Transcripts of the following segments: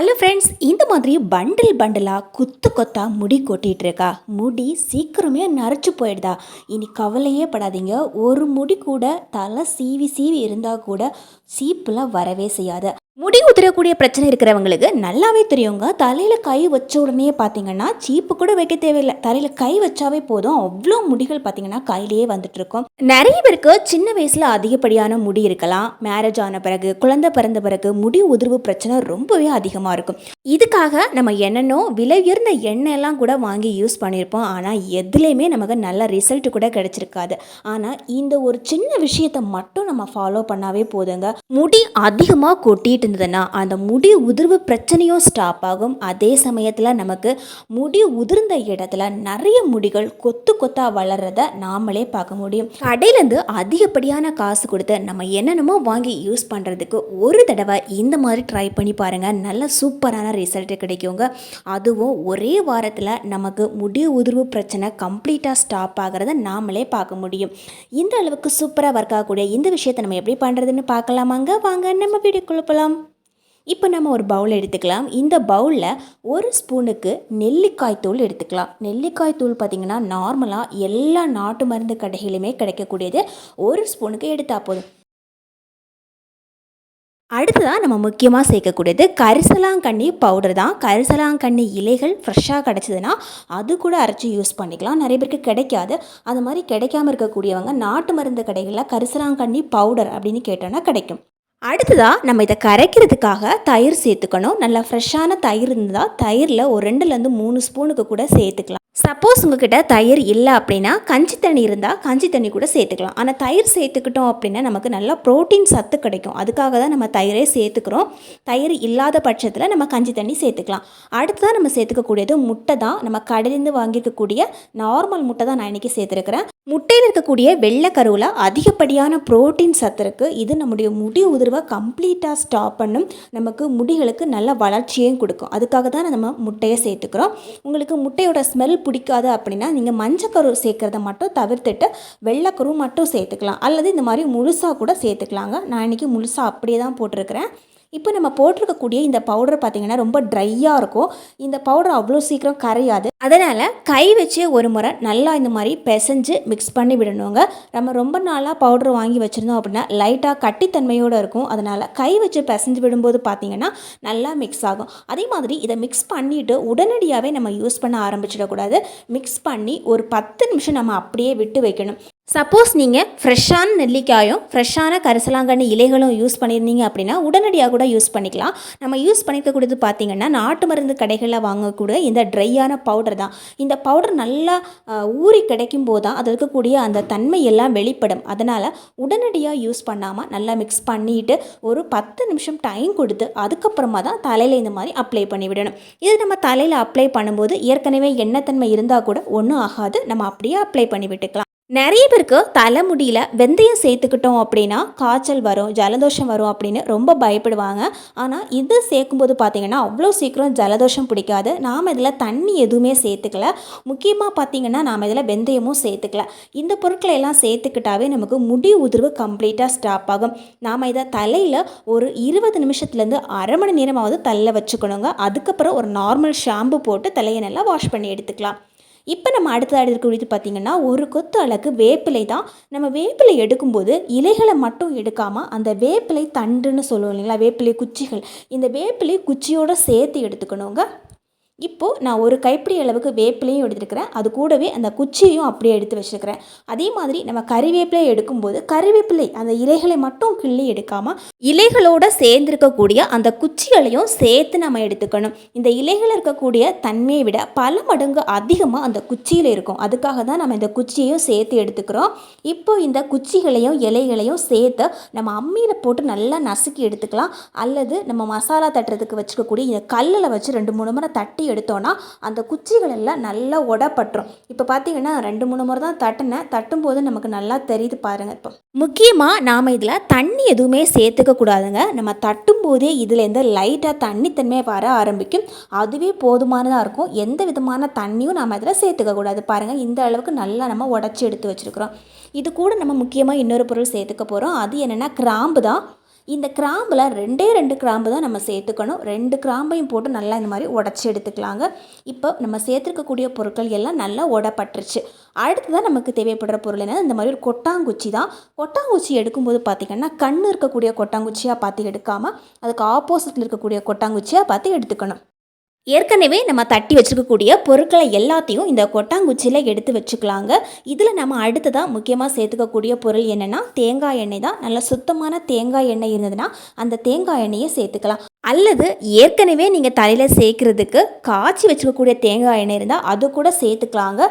Hello friends இந்த மாதிரி bundle பண்டிலாக குத்து கொத்தா முடி கொட்டிகிட்ருக்கா இருக்கா முடி சீக்கிரமே நரைச்சி போயிடுதா. இனி கவலையே படாதீங்க. ஒரு முடி கூட தலை சீவி சீவி இருந்தால் கூட சீப்புலாம் வரவே செய்யாது. முடி உதிரக்கூடிய பிரச்சனை இருக்கிறவங்களுக்கு நல்லாவே தெரியுங்க. தலையில் கை வச்ச உடனே பார்த்தீங்கன்னா சீப்பு கூட வைக்க தேவையில்லை. தலையில் கை வச்சாவே போதும். அவ்வளோ முடிகள் பார்த்தீங்கன்னா கையிலேயே வந்துட்டு இருக்கும். நிறைய பேருக்கு சின்ன வயசில் அதிகப்படியான முடி இருக்கலாம். மேரேஜ் ஆன பிறகு குழந்தை பிறந்த பிறகு முடி உதிர்வு பிரச்சனை ரொம்பவே அதிகமாக இருக்கும். இதுக்காக நம்ம என்னென்னோ விலை உயர்ந்த எண்ணெய் எல்லாம் கூட வாங்கி யூஸ் பண்ணியிருப்போம் ஆனால் எதுலேயுமே நமக்கு நல்ல ரிசல்ட் கூட கிடைச்சிருக்காது. ஆனால் இந்த ஒரு சின்ன விஷயத்தை மட்டும் நம்ம ஃபாலோ பண்ணாவே போதுங்க. முடி அதிகமாக கொட்டிட்டு இருந்ததுன்னா அந்த முடி உதிர்வு பிரச்சனையும் ஸ்டாப் ஆகும். அதே சமயத்தில் நமக்கு முடி உதிர்ந்த இடத்துல நிறைய முடிகள் கொத்து கொத்தாக வளர்றத நாமளே பார்க்க முடியும். கடையிலேருந்து அதிகப்படியான காசு கொடுத்து நம்ம என்னென்னமோ வாங்கி யூஸ் பண்ணுறதுக்கு ஒரு தடவை இந்த மாதிரி ட்ரை பண்ணி பாருங்கள் நல்ல சூப்பரான ரிசல்ட் கிடைக்குங்க. அதுவும் ஒரே வாரத்தில் நமக்கு முடி உதிர்வு பிரச்சனை கம்ப்ளீட்டாக ஸ்டாப் ஆகிறத நாமளே பார்க்க முடியும். இந்த அளவுக்கு சூப்பராக ஒர்க் ஆகக்கூடிய இந்த விஷயத்தை நம்ம எப்படி பண்ணுறதுன்னு பார்க்கலாமாங்க? வாங்க நம்ம வீடியோக்குள்ள போகலாம் இப்போ நம்ம ஒரு பவுல் எடுத்துக்கலாம். இந்த பவுலில் ஒரு ஸ்பூனுக்கு நெல்லிக்காய் தூள் எடுத்துக்கலாம். நெல்லிக்காய் தூள் பார்த்திங்கன்னா நார்மலாக எல்லா நாட்டு மருந்து கடைகளுமே கிடைக்கக்கூடியது. ஒரு ஸ்பூனுக்கு எடுத்தால் போதும். அடுத்ததாக நம்ம முக்கியமாக சேர்க்கக்கூடியது கரிசலாங்கண்ணி பவுடர் தான். கரிசலாங்கண்ணி இலைகள் ஃப்ரெஷ்ஷாக கிடச்சிதுன்னா அது கூட அரைச்சி யூஸ் பண்ணிக்கலாம். நிறைய பேருக்கு கிடைக்காது. அது மாதிரி கிடைக்காம இருக்கக்கூடியவங்க நாட்டு மருந்து கடைகளில் கரிசலாங்கண்ணி பவுடர் அப்படின்னு கேட்டோன்னா கிடைக்கும். அடுத்ததாக நம்ம இதை கரைக்கிறதுக்காக தயிர் சேர்த்துக்கணும். நல்லா ஃப்ரெஷ்ஷான தயிர் இருந்தால் தயிரில் ஒரு ரெண்டுலேருந்து மூணு ஸ்பூனுக்கு கூட சேர்த்துக்கலாம். சப்போஸ் உங்ககிட்ட தயிர் இல்லை அப்படின்னா கஞ்சி தண்ணி இருந்தால் கஞ்சி தண்ணி கூட சேர்த்துக்கலாம். ஆனால் தயிர் சேர்த்துக்கிட்டோம் அப்படின்னா நமக்கு நல்லா ப்ரோட்டீன் சத்து கிடைக்கும். அதுக்காக தான் நம்ம தயிரே சேர்த்துக்கிறோம். தயிர் இல்லாத பட்சத்தில் நம்ம கஞ்சி தண்ணி சேர்த்துக்கலாம். அடுத்ததாக நம்ம சேர்த்துக்கக்கூடியது முட்டை தான். நம்ம கடையிலேருந்து வாங்கியிருக்கக்கூடிய நார்மல் முட்டை தான் நான் இன்றைக்கி சேர்த்துருக்கிறேன். முட்டையில் இருக்கக்கூடிய வெள்ளைக்கருவில் அதிகப்படியான புரோட்டீன் சத்து இருக்குது இது நம்முடைய முடி உதிர்வை கம்ப்ளீட்டாக ஸ்டாப் பண்ணும். நமக்கு முடிகளுக்கு நல்ல வளர்ச்சியையும் கொடுக்கும். அதுக்காக தான் நம்ம முட்டையை சேர்த்துக்கிறோம். உங்களுக்கு முட்டையோட ஸ்மெல் பிடிக்காது அப்படின்னா நீங்கள் மஞ்சக்கரு சேர்க்குறத மட்டும் தவிர்த்துட்டு வெள்ளைக்கரு மட்டும் சேர்த்துக்கலாம். அல்லது இந்த மாதிரி முழுசாக கூட சேர்த்துக்கலாங்க. நான் இன்றைக்கி முழுசாக அப்படியே தான் போட்டிருக்கிறேன். இப்போ நம்ம போட்டிருக்கக்கூடிய இந்த பவுடர் பார்த்திங்கன்னா ரொம்ப ட்ரையாக இருக்கும். இந்த பவுடர் அவ்வளோ சீக்கிரம் கரையாது. அதனால் கை வச்சு ஒரு முறை நல்லா இந்த மாதிரி பிசைஞ்சு மிக்ஸ் பண்ணி விடணுங்க. நம்ம ரொம்ப நாளாக பவுடர் வாங்கி வச்சுருந்தோம் அப்படின்னா லைட்டாக கட்டித்தன்மையோடு இருக்கும். அதனால் கை வச்சு பிசைஞ்சு விடும்போது பார்த்திங்கன்னா நல்லா மிக்ஸ் ஆகும். அதே மாதிரி இதை மிக்ஸ் பண்ணிவிட்டு உடனடியாகவே நம்ம யூஸ் பண்ண ஆரம்பிச்சிடக்கூடாது. மிக்ஸ் பண்ணி ஒரு பத்து நிமிஷம் நம்ம அப்படியே விட்டு வைக்கணும். சப்போஸ் நீங்கள் ஃப்ரெஷ்ஷான நெல்லிக்காயும் ஃப்ரெஷ்ஷான கரிசலாங்கண்ணி இலைகளும் யூஸ் பண்ணியிருந்தீங்க அப்படின்னா உடனடியாக கூட யூஸ் பண்ணிக்கலாம். நம்ம யூஸ் பண்ணிக்கக்கூடியது பார்த்திங்கன்னா நாட்டு மருந்து கடைகளில் வாங்கக்கூடிய இந்த ட்ரையான பவுடர் பவுடர் தான். இந்த பவுடர் நல்லா ஊறி கிடைக்கும் போது தான் அது இருக்கக்கூடிய அந்த தன்மை எல்லாம் வெளிப்படும். அதனால் உடனடியாக யூஸ் பண்ணாமல் நல்லா மிக்ஸ் பண்ணிவிட்டு ஒரு பத்து நிமிஷம் டைம் கொடுத்து அதுக்கப்புறமா தான் தலையில் இந்த மாதிரி அப்ளை பண்ணி விடணும். இது நம்ம தலையில் அப்ளை பண்ணும்போது ஏற்கனவே எண்ணெய்த்தன்மை இருந்தால் கூட ஒன்றும் ஆகாது. நம்ம அப்படியே அப்ளை பண்ணி விட்டுக்கலாம். நிறைய பேருக்கு தலைமுடியில் வெந்தயம் சேர்த்துக்கிட்டோம் அப்படின்னா காய்ச்சல் வரும் ஜலதோஷம் வரும் அப்படின்னு ரொம்ப பயப்படுவாங்க. ஆனால் இது சேர்க்கும்போது பார்த்திங்கன்னா அவ்வளோ சீக்கிரம் ஜலதோஷம் பிடிக்காது. நாம் இதில் தண்ணி எதுவுமே சேர்த்துக்கல. முக்கியமாக பார்த்திங்கன்னா நாம் இதில் வெந்தயமும் சேர்த்துக்கல. இந்த பொருட்களை எல்லாம் சேர்த்துக்கிட்டாவே நமக்கு முடி உதிர்வு கம்ப்ளீட்டாக ஸ்டாப் ஆகும். நாம் இதை தலையில் ஒரு இருபது நிமிஷத்துலேருந்து அரை மணி நேரமாவது தலையில் வச்சுக்கணுங்க. அதுக்கப்புறம் ஒரு நார்மல் ஷாம்பு போட்டு தலையை நல்லா வாஷ் பண்ணி எடுத்துக்கலாம். இப்போ நம்ம அடுத்த அடுத்ததாக குறித்து பார்த்திங்கன்னா ஒரு கொத்து அளவுக்கு வேப்பிலை தான். நம்ம வேப்பிலை எடுக்கும்போது இலைகளை மட்டும் எடுக்காமல் அந்த வேப்பிலை தண்டுன்னு சொல்லுவோம் இல்லைங்களா? வேப்பிலை குச்சிகள். இந்த வேப்பிலை குச்சியோடு சேர்த்து எடுத்துக்கணுங்க. இப்போது நான் ஒரு கைப்பிடி அளவுக்கு வேப்பிலையும் எடுத்துருக்கிறேன். அது கூடவே அந்த குச்சியையும் அப்படியே எடுத்து வச்சுருக்கிறேன். அதே மாதிரி நம்ம கறிவேப்பிலை எடுக்கும்போது கறிவேப்பிலை அந்த இலைகளை மட்டும் கிள்ளி எடுக்காமல் இலைகளோடு சேர்ந்துருக்கக்கூடிய அந்த குச்சிகளையும் சேர்த்து நம்ம எடுத்துக்கணும். இந்த இலைகள் இருக்கக்கூடிய தன்மையை விட பல மடங்கு அதிகமாக அந்த குச்சியில் இருக்கும். அதுக்காக தான் நம்ம இந்த குச்சியையும் சேர்த்து எடுத்துக்கிறோம். இப்போ இந்த குச்சிகளையும் இலைகளையும் சேர்த்து நம்ம அம்மியில் போட்டு நல்லா நசுக்கி எடுத்துக்கலாம். அல்லது நம்ம மசாலா தட்டுறதுக்கு வச்சுக்கக்கூடிய இந்த கல்லில் வச்சு ரெண்டு மூணு முறை தட்டி எடுத்தோன்னா அந்த குச்சிகள் எல்லாம் நல்லா உடப்பட்டுரும். இப்போ பார்த்தீங்கன்னா ரெண்டு மூணு முறை தான் தட்டினேன். தட்டும்போது நமக்கு நல்லா தெரியுது பாருங்கள் இப்போ. முக்கியமாக நாம் இதில் தண்ணி எதுவுமே சேர்த்துக்க கூடாதுங்க. நம்ம தட்டும் போதே இதுலேருந்து லைட்டாக தண்ணி தன்மையை வர ஆரம்பிக்கும். அதுவே போதுமானதாக இருக்கும். எந்த விதமான தண்ணியும் நாம் இதில் சேர்த்துக்க கூடாது. பாருங்கள் இந்த அளவுக்கு நல்லா நம்ம உடச்சி எடுத்து வச்சுருக்குறோம். இது கூட நம்ம முக்கியமாக இன்னொரு பொருள் சேர்த்துக்க போகிறோம் அது என்னென்னா கிராம்பு தான். இந்த கிராம்பில் ரெண்டே ரெண்டு கிராம்பு தான் நம்ம சேர்த்துக்கணும். ரெண்டு கிராம்பையும் போட்டு நல்லா இந்த மாதிரி உடச்சி எடுத்துக்கலாங்க. இப்போ நம்ம சேர்த்துருக்கக்கூடிய பொருட்கள் எல்லாம் நல்லா உடப்பட்டுருச்சு. அடுத்ததான் நமக்கு தேவைப்படுற பொருள் என்ன இந்த மாதிரி ஒரு கொட்டாங்குச்சி தான். கொட்டாங்குச்சி எடுக்கும்போது பார்த்திங்கன்னா கண் இருக்கக்கூடிய கொட்டாங்குச்சியாக பார்த்து எடுக்காமல் அதுக்கு ஆப்போசிட்டில் இருக்கக்கூடிய கொட்டாங்குச்சியாக பார்த்து எடுத்துக்கணும். ஏற்கனவே நம்ம தட்டி வச்சுருக்கக்கூடிய பொருட்களை எல்லாத்தையும் இந்த கொட்டாங்குச்சியில் எடுத்து வச்சுக்கலாங்க. இதில் நம்ம அடுத்ததாக முக்கியமாக சேர்த்துக்கக்கூடிய பொருள் என்னென்னா தேங்காய் எண்ணெய் தான். நல்ல சுத்தமான தேங்காய் எண்ணெய் இருந்ததுன்னா அந்த தேங்காய் எண்ணெயை சேர்த்துக்கலாம். அல்லது ஏற்கனவே நீங்கள் தலையில் சேர்க்குறதுக்கு காய்ச்சி வச்சுக்கக்கூடிய தேங்காய் எண்ணெய் இருந்தால் அது கூட சேர்த்துக்கலாங்க.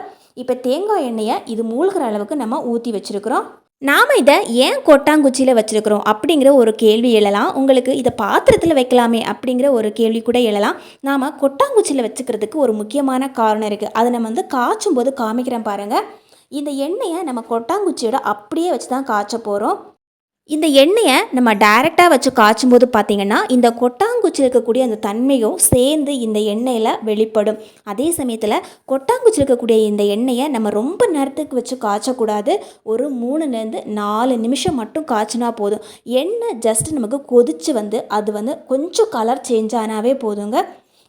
இப்போ தேங்காய் எண்ணெயை இது மூழ்கிற அளவுக்கு நம்ம ஊற்றி வச்சுருக்குறோம். நாம் இதை ஏன் கொட்டாங்குச்சியில் வச்சுருக்குறோம் அப்படிங்கிற ஒரு கேள்வி எழலாம். உங்களுக்கு இதை பாத்திரத்தில் வைக்கலாமே அப்படிங்கிற ஒரு கேள்வி கூட எழலாம். நாம் கொட்டாங்குச்சியில் வச்சுக்கிறதுக்கு ஒரு முக்கியமான காரணம் இருக்குது அதை நம்ம வந்து காய்ச்சும் போது காமிக்கிறேன் பாருங்கள் இந்த எண்ணெயை நம்ம கொட்டாங்குச்சியோட அப்படியே வச்சு தான் காய்ச்ச போகிறோம் இந்த எண்ணெயை நம்ம டைரெக்டாக வச்சு காய்ச்சும் போது பார்த்திங்கன்னா இந்த கொட்டாங்குச்சி இருக்கக்கூடிய அந்த தன்மையும் சேர்ந்து இந்த எண்ணெயில் வெளிப்படும். அதே சமயத்தில் கொட்டாங்குச்சி இருக்கக்கூடிய இந்த எண்ணெயை நம்ம ரொம்ப நேரத்துக்கு வச்சு காய்ச்சக்கூடாது. ஒரு மூணுலேருந்து நாலு நிமிஷம் மட்டும் காய்ச்சினா போதும். எண்ணெய் ஜஸ்ட் நமக்கு கொதித்து வந்து அது வந்து கொஞ்சம் கலர் சேஞ்ச் ஆனாவே போதுங்க.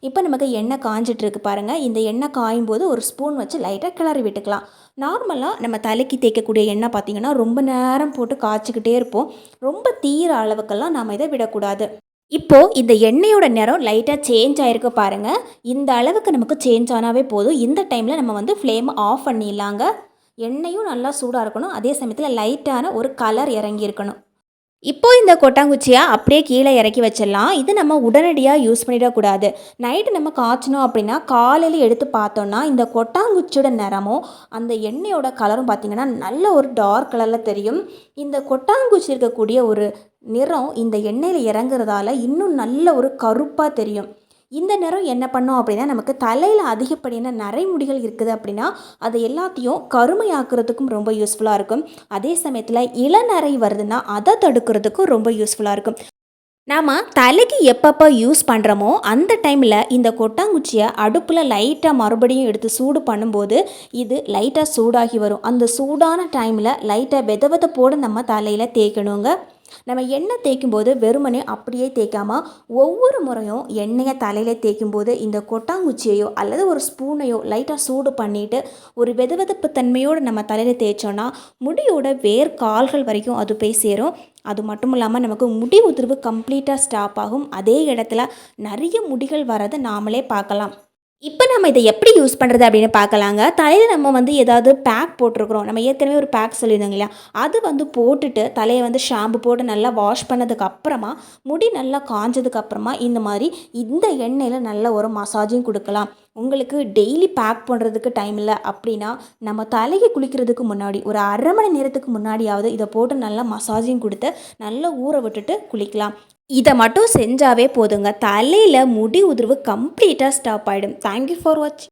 இப்போ நமக்கு எண்ணெய் காஞ்சிட்ருக்கு பாருங்கள் இந்த எண்ணெய் காயும் போது ஒரு ஸ்பூன் வச்சு லைட்டாக கிளறி விட்டுக்கலாம். நார்மலாக நம்ம தலைக்கு தேய்க்கக்கூடிய எண்ணெய் பார்த்திங்கன்னா ரொம்ப நேரம் போட்டு காய்ச்சிக்கிட்டே இருப்போம். ரொம்ப தீர அளவுக்கெல்லாம் நாம் இதை விடக்கூடாது. இப்போது இந்த எண்ணெயோட நிறம் லைட்டாக சேஞ்ச் ஆகிருக்கு பாருங்கள் இந்த அளவுக்கு நமக்கு சேஞ்ச் ஆனாவே போதும். இந்த டைமில் நம்ம வந்து ஃப்ளேம் ஆஃப் பண்ணிடலாங்க. எண்ணெயும் நல்லா சூடாக இருக்கணும். அதே சமயத்தில் லைட்டான ஒரு கலர் இறங்கியிருக்கணும். இப்போ இந்த கொட்டாங்குச்சியை அப்படியே கீழே இறக்கி வச்சிடலாம். இது நம்ம உடனடியாக யூஸ் பண்ணிடக்கூடாது. நைட்டு நம்ம காய்ச்சினோம் அப்படின்னா காலையில் எடுத்து பார்த்தோன்னா இந்த கொட்டாங்குச்சியோட நிறமும் அந்த எண்ணெயோட கலரும் பார்த்திங்கன்னா நல்ல ஒரு டார்க் கலரில் தெரியும். இந்த கொட்டாங்குச்சி இருக்கக்கூடிய ஒரு நிறம் இந்த எண்ணெயில் இறங்குறதால இன்னும் நல்ல ஒரு கருப்பாக தெரியும். இந்த நேரம் என்ன பண்ணோம் அப்படின்னா நமக்கு தலையில் அதிகப்படியான நரைமுடிகள் இருக்குது அப்படின்னா அது எல்லாத்தையும் கருமையாக்குறதுக்கும் ரொம்ப யூஸ்ஃபுல்லாக இருக்கும். அதே சமயத்தில் இளநரை வருதுன்னா அதை தடுக்கிறதுக்கும் ரொம்ப யூஸ்ஃபுல்லாக இருக்கும். நாம் தலைக்கு எப்பப்போ யூஸ் பண்ணுறோமோ அந்த டைமில் இந்த கொட்டாங்குச்சியை அடுப்பில் லைட்டாக மறுபடியும் எடுத்து சூடு பண்ணும்போது இது லைட்டாக சூடாகி வரும். அந்த சூடான டைமில் லைட்டாக வெத வெதப்போடு நம்ம தலையில் தேய்க்கணுங்க. நம்ம எண்ணெய் தேய்க்கும் போது வெறுமனே அப்படியே தேய்க்காமல் ஒவ்வொரு முறையும் எண்ணெயை தலையில் தேய்க்கும் போது இந்த கொட்டாங்குச்சியையோ அல்லது ஒரு ஸ்பூனையோ லைட்டாக சூடு பண்ணிவிட்டு ஒரு வெதுவெதுப்பு தன்மையோடு நம்ம தலையில் தேய்ச்சோன்னா முடியோட வேர் கால்கள் வரைக்கும் அது போய் சேரும். அது மட்டும் இல்லாமல் நமக்கு முடி உதிர்வு கம்ப்ளீட்டாக ஸ்டாப் ஆகும். அதே இடத்துல நிறைய முடிகள் வரதை நாமளே பார்க்கலாம். இப்போ நம்ம இதை எப்படி யூஸ் பண்ணுறது அப்படின்னு பார்க்கலாங்க. தலையில் நம்ம வந்து ஏதாவது பேக் போட்டிருக்கிறோம். நம்ம ஏற்கனவே ஒரு பேக் சொல்லியிருந்தோங்க இல்லையா? அது வந்து போட்டுட்டு தலையை வந்து ஷாம்பு போட்டு நல்லா வாஷ் பண்ணதுக்கு அப்புறமா முடி நல்லா காஞ்சதுக்கு அப்புறமா இந்த மாதிரி இந்த எண்ணெயில் நல்ல ஒரு மசாஜும் கொடுக்கலாம். உங்களுக்கு டெய்லி பேக் பண்ணுறதுக்கு டைம் இல்லை அப்படின்னா நம்ம தலையை குளிக்கிறதுக்கு முன்னாடி ஒரு அரை மணி நேரத்துக்கு முன்னாடியாவது இதை போட்டு நல்லா மசாஜிங் கொடுத்து நல்லா ஊற விட்டுட்டு குளிக்கலாம். இதை மட்டும் செஞ்சாவே போதுங்க. தலையில் முடி உதிர்வு கம்ப்ளீட்டாக ஸ்டாப் ஆகிடும் தேங்க்யூ ஃபார் வாட்ச்